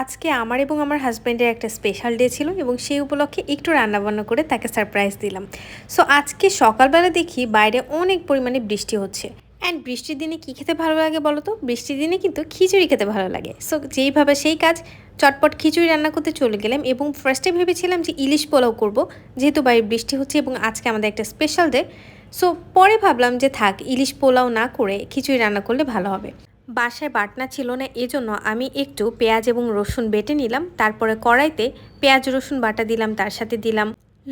আজকে আমার এবং আমার হাজব্যান্ডের একটা স্পেশাল ডে ছিল এবং সেই উপলক্ষে একটু রান্নাবান্না করে তাকে সারপ্রাইজ দিলাম। সো আজকে সকালবেলা দেখি বাইরে অনেক পরিমাণে বৃষ্টি হচ্ছে। অ্যান্ড বৃষ্টির দিনে কী খেতে ভালো লাগে বলো তো? বৃষ্টির দিনে কিন্তু খিচুড়ি খেতে ভালো লাগে। সো যেইভাবে সেই কাজ, চটপট খিচুড়ি রান্না করতে চলে গেলাম এবং ফার্স্টে ভেবেছিলাম যে ইলিশ পোলাও করব, যেহেতু বাইরে বৃষ্টি হচ্ছে এবং আজকে আমাদের একটা স্পেশাল ডে সো পরে ভাবলাম যে থাক, ইলিশ পোলাও না করে খিচুড়ি রান্না করলে ভালো হবে। বাসায় বাটনা ছিল না, এজন্য আমি একটু পেঁয়াজ এবং রসুন বেটে নিলাম, তারপরে কড়াইতে পেঁয়াজ, রসুন বাটা দিলাম, তার সাথে দিলাম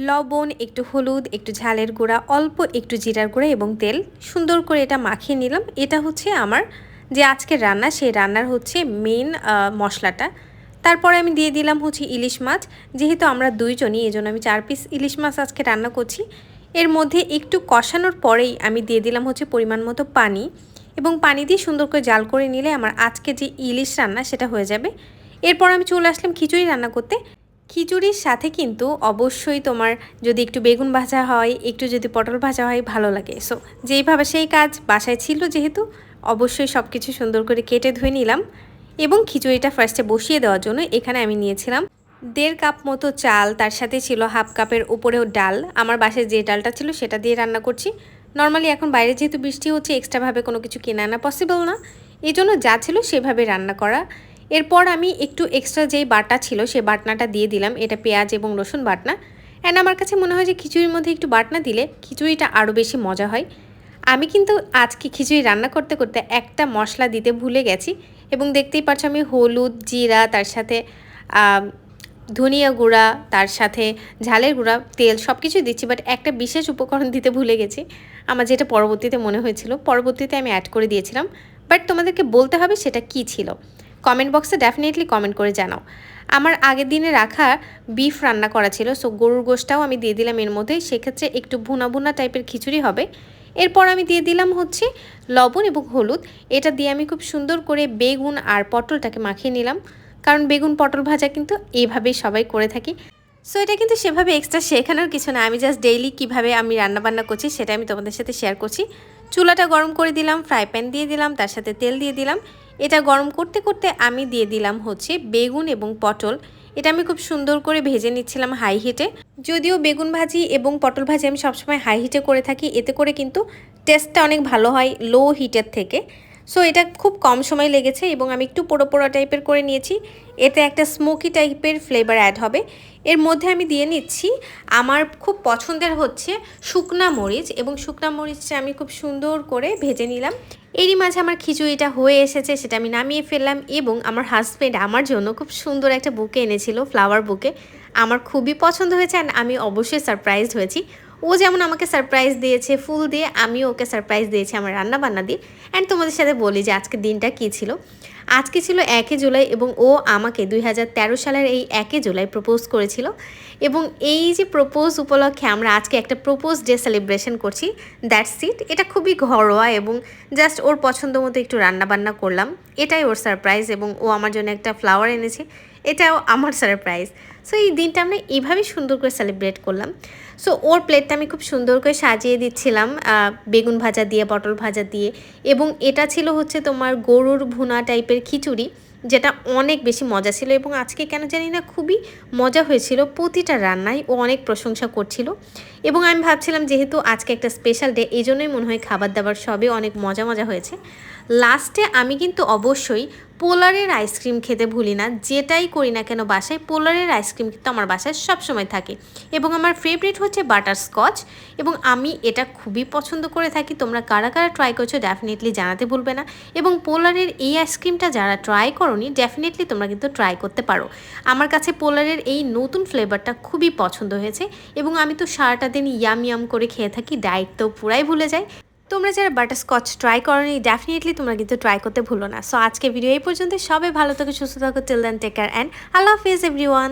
লবণ, একটু হলুদ, একটু ঝালের গুঁড়া, অল্প একটু জিরার গুঁড়া এবং তেল। সুন্দর করে এটা মাখিয়ে নিলাম। এটা হচ্ছে আমার যে আজকের রান্না, সেই রান্নার হচ্ছে মেন মশলাটা। তারপরে আমি দিয়ে দিলাম হচ্ছে ইলিশ মাছ। যেহেতু আমরা দুইজনই, এজন্য আমি চার পিস ইলিশ মাছ আজকে রান্না করছি। এর মধ্যে একটু কষানোর পরেই আমি দিয়ে দিলাম হচ্ছে পরিমাণ মতো পানি। এবং পানি দিয়ে সুন্দর করে জাল করে নিলে আমার আজকে যে ইলিশ রান্না সেটা হয়ে যাবে। এরপর আমি চলে আসলাম খিচুড়ি রান্না করতে। খিচুড়ির সাথে কিন্তু অবশ্যই তোমার যদি একটু বেগুন ভাজা হয়, একটু যদি পটল ভাজা হয়, ভালো লাগে। সো যেইভাবে সেই কাজ বাসায় ছিল যেহেতু, অবশ্যই সব কিছু সুন্দর করে কেটে ধুয়ে নিলাম এবং খিচুড়িটা ফার্স্টে বসিয়ে দেওয়ার জন্য এখানে আমি নিয়েছিলাম দেড় কাপ মতো চাল, তার সাথে ছিল হাফ কাপের উপরেও ডাল। আমার বাসায় যে ডালটা ছিল সেটা দিয়ে রান্না করছি। নর্মালি এখন বাইরে যেহেতু বৃষ্টি হচ্ছে এক্সট্রাভাবে কোনো কিছু কেনা আনা পসিবল না। এই জন্য যা ছিল সেভাবে রান্না করা। এরপর আমি একটু এক্সট্রা যেই বাটা ছিল সেই বাটনাটা দিয়ে দিলাম। এটা পেঁয়াজ এবং রসুন বাটনা। অ্যান্ড আমার কাছে মনে হয় যে খিচুড়ির মধ্যে একটু বাটনা দিলে খিচুড়িটা আরও বেশি মজা হয়। আমি কিন্তু আজকে খিচুড়ি রান্না করতে করতে একটা মশলা দিতে ভুলে গেছি। এবং দেখতেই পাচ্ছ আমি হলুদ, জিরা, তার সাথে ধনিয়া গুঁড়া, তার সাথে ঝালের গুঁড়া, তেল সব কিছুই দিচ্ছি বাট একটা বিশেষ উপকরণ দিতে ভুলে গেছি। আমার যেটা পরবর্তীতে মনে হয়েছিল, পরবর্তীতে আমি অ্যাড করে দিয়েছিলাম বাট তোমাদেরকে বলতে হবে সেটা কি ছিল? কমেন্ট বক্সে ডেফিনেটলি কমেন্ট করে জানাও। আমার আগের দিনে রাখা বিফ রান্না করা ছিল সো গরুর গোষ্ঠটাও আমি দিয়ে দিলাম এর মধ্যে, সেক্ষেত্রে একটু ভুনা ভুনা টাইপের খিচুড়ি হবে। এরপর আমি দিয়ে দিলাম হচ্ছে লবণ এবং হলুদ। এটা দিয়ে আমি খুব সুন্দর করে বেগুন আর পটলটাকে মাখিয়ে নিলাম। কারণ বেগুন, পটল ভাজা কিন্তু এইভাবেই সবাই করে থাকি। সো এটা কিন্তু সেভাবে এক্সট্রা শেখানোর কিছু না। আমি জাস্ট ডেইলি কীভাবে আমি রান্নাবান্না করছি সেটা আমি তোমাদের সাথে শেয়ার করছি। চুলাটা গরম করে দিলাম ফ্রাই প্যান দিয়ে দিলাম, তার সাথে তেল দিয়ে দিলাম। এটা গরম করতে করতে আমি দিয়ে দিলাম হচ্ছে বেগুন এবং পটল। এটা আমি খুব সুন্দর করে ভেজে নিচ্ছিলাম হাই হিটে যদিও বেগুন ভাজি এবং পটল ভাজি আমি সবসময় হাই হিটে করে থাকি, এতে করে কিন্তু টেস্টটা অনেক ভালো হয় লো হিটের থেকে। সো এটা খুব কম সময় লেগেছে এবং আমি একটু পোড়ো পোড়ো টাইপের করে নিয়েছি। এতে একটা স্মোকি টাইপের ফ্লেভার অ্যাড হবে। এর মধ্যে আমি দিয়ে নিচ্ছি আমার খুব পছন্দের হচ্ছে শুকনা মরিচ এবং শুকনা মরিচটা আমি খুব সুন্দর করে ভেজে নিলাম। এরই মাঝে আমার খিচুড়িটা হয়ে এসেছে সেটা আমি নামিয়ে ফেললাম এবং আমার হাজব্যান্ড আমার জন্য খুব সুন্দর একটা বুকে এনেছিল ফ্লাওয়ার বুকে আমার খুবই পছন্দ হয়েছে অ্যান্ড আমি অবশ্যই সারপ্রাইজড হয়েছি। ও যেমন আমাকে সারপ্রাইজ দিয়েছে, ফুল দিয়ে আমিও ওকে সারপ্রাইজ দিয়েছি আমার রান্না বান্না দিয়ে। অ্যান্ড তোমাদের সাথে বলি যে আজকে দিনটা কী ছিল? আজকে ছিল একে জুলাই এবং ও আমাকে দুই হাজার তেরো সালের এই একে জুলাই প্রপোজ করেছিল। এবং এই যে প্রপোজ উপলক্ষে আমরা আজকে একটা প্রপোজ ডে সেলিব্রেশন করছি দ্যাটস ইট এটা খুবই ঘরোয়া এবং জাস্ট ওর পছন্দ মতো একটু রান্নাবান্না করলাম। এটাই ওর সারপ্রাইজ এবং ও আমার জন্য একটা ফ্লাওয়ার এনেছে। এটাও আমার সারপ্রাইজ সো এই দিনটা আমরা এইভাবেই সুন্দর করে সেলিব্রেট করলাম। সো ওর প্লেটটা আমি খুব সুন্দর করে সাজিয়ে দিচ্ছিলাম বেগুন ভাজা দিয়ে, পটল ভাজা দিয়ে। এবং এটা ছিল হচ্ছে তোমার গরুর ভুনা টাইপের খিচুড়ি, যেটা অনেক বেশি মজা ছিল এবং আজকে কেন জানি না খুবই মজা হয়েছিল। প্রতিটা রান্নায় ও অনেক প্রশংসা করছিল। এবং আমি ভাবছিলাম যেহেতু আজকে একটা স্পেশাল ডে এই জন্যই মনে হয় খাবার দাবার সবই অনেক মজা মজা হয়েছে। লাস্টে আমি কিন্তু অবশ্যই পোলারের আইসক্রিম খেতে ভুলি না, যেটাই করি না কেন বাসায়, পোলারের আইসক্রিম কিন্তু আমার বাসায় সবসময় থাকে। এবং আমার ফেভারিট হচ্ছে বাটার স্কচ এবং আমি এটা খুবই পছন্দ করে থাকি। তোমরা কারা কারা ট্রাই করছ ডেফিনেটলি জানাতে ভুলবে না। এবং পোলারের এই আইসক্রিমটা যারা ট্রাই করনি ডেফিনেটলি তোমরা কিন্তু ট্রাই করতে পারো। আমার কাছে পোলারের এই নতুন ফ্লেভারটা খুবই পছন্দ হয়েছে, এবং আমি তো সারাটা দিন ইয়াম ইয়াম করে খেয়ে থাকি ডায়েট তো পুরাই ভুলে যাই। তোমরা যারা বাটারস্কচ ট্রাই করনি ডেফিনেটলি তোমরা কিন্তু ট্রাই করতে ভুলো না। সো আজকে ভিডিও এই পর্যন্ত সবাই ভালো থাকো, সুস্থ থাকো। Till then take care and আল্লাহ হাফিজ এভরিওয়ান